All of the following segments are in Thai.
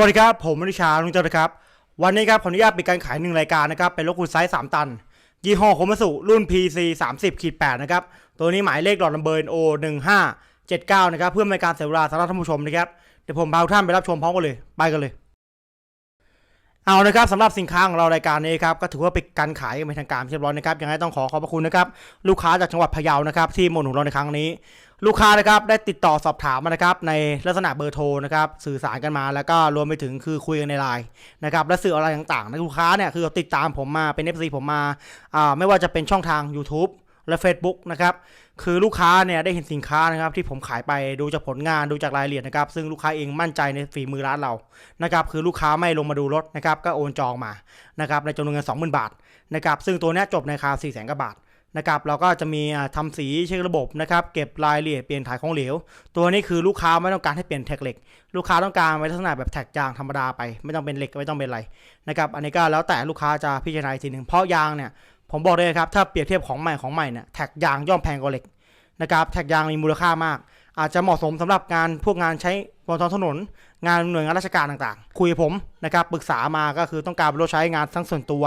วัสดีครับ ผมมนิชาลุงเจ้านะครับ วันนี้ครับขออนุญาตปิดการขายหนึ่งรายการนะครับ เป็นรถคูณไซส์3 ตัน ยี่ห้อโคมัสุรุ่น PC 30ขีด8นะครับ ตัวนี้หมายเลขหลอดลำเบอร์ O 1 5 7 9นะครับ เพื่อไม่ให้การเสียเวลาสำหรับท่านผู้ชมนะครับ เดี๋ยวผมพาท่านไปรับชมพร้อมกันเลย ไปกันเลย เอานะครับสำหรับสินค้าของเรารายการนี้ครับก็ถือว่าเป็นการขายอย่างเป็นทางการเรียบร้อยนะครับยังไงต้องขอขอบพระคุณนะครับลูกค้าจากจังหวัดพะเยานะครับที่มาอุดหนุนเราในครั้งนี้ ลูกค้านะครับได้ติดต่อสอบถามมานะครับในลักษณะเบอร์โทรนะครับสื่อสารกันมาแล้วก็รวมไปถึงคือคุยกันในไลน์นะครับและสื่ออะไรต่างๆนะลูกค้าเนี่ยคือติดตามผมมาเป็น FC ผมมาอ่าไม่ว่าจะเป็นช่องทาง YouTube และ Facebook นะครับคือลูกค้าเนี่ยได้เห็นสินค้านะครับที่ผมขายไปดูจากผลงานดูจากรายละเอียดนะครับซึ่งลูกค้าเองมั่นใจในฝีมือร้านเรานะครับคือลูกค้าไม่ลงมาดูรถนะครับก็โอนจองมานะครับในจำนวนเงิน 20,000 บาทนะครับซึ่งตัวนี้จบในราคา4 0 0 0 0กว่าบาทนะครับเราก็จะมีอ่าทำสีเช็คระบบนะครับเก็บรายละเอียดเปลี่ยนถ่ายของเหลว ตัวนี้คือลูกค้าไม่ต้องการให้เปลี่ยนแท็กเหล็ก ลูกค้าต้องการไว้ลักษณะแบบแท็กยางธรรมดาไป ไม่ต้องเป็นเหล็กไม่ต้องเป็นอะไรนะครับอันนี้ก็แล้วแต่ลูกค้าจะพิจารณาทีหนึ่งเพราะยางเนี่ย ผมบอกเลยครับ ถ้าเปรียบเทียบของใหม่ของใหม่เนี่ยแท็กยางย่อมแพงกว่าเหล็กนะครับแท็กยางมีมูลค่ามาก อาจจะเหมาะสมสำหรับงานพวกงานใช้บนท้องถนน งานหน่วยงานราชการต่างๆ คุยผมนะครับปรึกษามาก็คือต้องการรถใช้งานทั้งส่วนตัว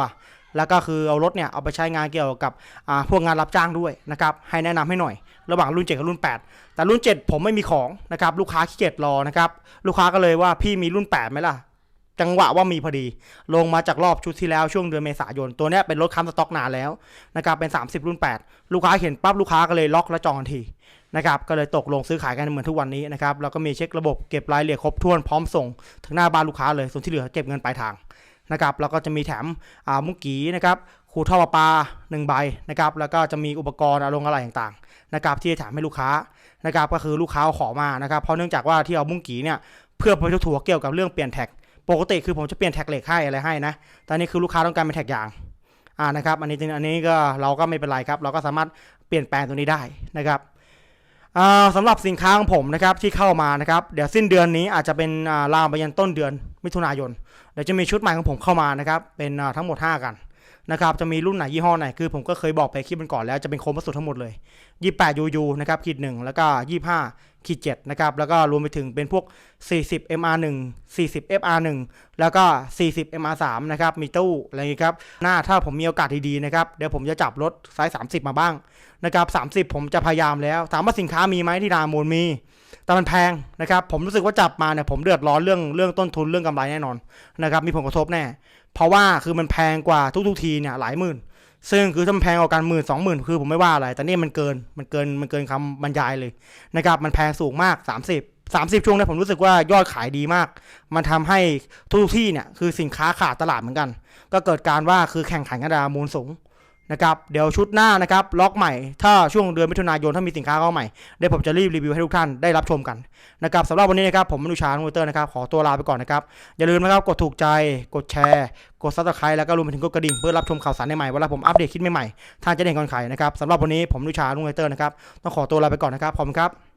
แล้วก็คือเอารถเนี่ยเอาไปใช้งานเกี่ยวกับอ่าพวกงานรับจ้างด้วยนะครับให้แนะนำให้หน่อย ระหว่างรุ่น 7 กับรุ่น 8 แต่รุ่น 7 ผมไม่มีของนะครับลูกค้าขี้เกียจรอนะครับลูกค้าก็เลยว่าพี่มีรุ่น8ไหมล่ะ จังหวะว่ามีพอดี ลงมาจากรอบชุดที่แล้วช่วงเดือนเมษายน ตัวนี้เป็นรถค้ำสต็อกนานแล้วนะครับเป็น 30 รุ่น 8 ลูกค้าเห็นปั๊บลูกค้าก็เลยล็อกและจองทันทีนะครับก็เลยตกลงซื้อขายกันเหมือนทุกวันนี้นะครับแล้วก็มีเช็คระบบเก็บรายละเอียดครบถ้วนพร้อมส่งถึงหน้าบ้านลูกค้าเลยส่วนที่เหลือเก็บเงินปลายทางนะครับแล้วก็จะมีแถมอ่ามุกกีนะครับขูดท่อประปาหนึ่งใบนะครับแล้วก็จะมีอุปกรณ์อารมณ์อะไรต่างๆนะครับที่จะแถมให้ลูกค้านะครับก็คือลูกค้าขอมานะครับเพราะเนื่องจากว่าที่เอามุ้งกีเนี่ยเพื่อไปถั่วเกี่ยวกับเรื่องเปลี่ยนแท็ก ปกติคือผมจะเปลี่ยนแท็กเหล็กให้อะไรให้นะแต่อันนี้คือลูกค้าต้องการเป็นแท็กยางอ่านะครับอันนี้อันนี้ก็เราก็ไม่เป็นไรครับ เราก็สามารถเปลี่ยนแปลงตัวนี้ได้นะครับอ่าสำหรับสินค้าของผมนะครับที่เข้ามานะครับเดี๋ยวสิ้นเดือนนี้อาจจะเป็นลามไปยันต้นเดือนมิถุนายนเดี๋ยวจะมีชุดใหม่ของผมเข้ามานะครับเป็นทั้งหมด 5 กัน นะครับจะมีรุ่นไหนยี่ห้อไหนคือผมก็เคยบอกไปคลิปมันก่อนแล้วจะเป็นโคมวัสดุทั้งหมดเลย 28 UU นะครับขีดหนึ่งแล้วก็ 25ขีดเจ็ดนะครับแล้วก็รวมไปถึงเป็นพวก 40 MR1 40 FR1 แล้วก็ 40 MR3 นะครับมีตู้อะไรอย่างงี้ครับหน้าถ้าผมมีโอกาสดีๆนะครับเดี๋ยวผมจะจับรถไซส์ 30 มาบ้างนะครับ30 ผมจะพยายามแล้วถามว่าสินค้ามีไหมที่นามูลมี แต่มันแพงนะครับ ผมรู้สึกว่าจับมาเนี่ยผมเดือดร้อนเรื่องเรื่องต้นทุนเรื่องกำไรแน่นอนนะครับ มีผลกระทบแน่ เพราะว่าคือมันแพงกว่าทุกๆทีเนี่ยหลายหมื่น ซึ่งคือถ้ามันแพงกว่ากันหมื่นสองหมื่นคือผมไม่ว่าอะไร แต่นี่มันเกินมันเกินมันเกินคำบรรยายเลยนะครับ มันแพงสูงมาก 30 30 ช่วงเนี้ผมรู้สึกว่ายอดขายดีมาก มันทำให้ทุกที่เนี่ยคือสินค้าขาดตลาดเหมือนกัน ก็เกิดการว่าคือแข่งขันกันราคามูลสูง นะครับเดี๋ยวชุดหน้านะครับล็อกใหม่ ถ้าช่วงเดือนมิถุนายนถ้ามีสินค้าเข้าใหม่เดี๋ยวผมจะรีบรีวิวให้ทุกท่านได้รับชมกันนะครับสำหรับวันนี้นะครับผมมนุชาโนเตอร์นะครับขอตัวลาไปก่อนนะครับอย่าลืมนะครับกดถูกใจกดแชร์กดซับสไครต์แล้วก็รวมไปถึงกดกระดิ่งเพื่อรับชมข่าวสารใหม่ๆเวลาผมอัปเดตคลิปใหม่ๆทางจะได้เห็นก่อนใครนะครับสำหรับวันนี้ผมนุชาลุงไอเตอร์นะครับต้องขอตัวลาไปก่อนนะครับขอบคุณครับ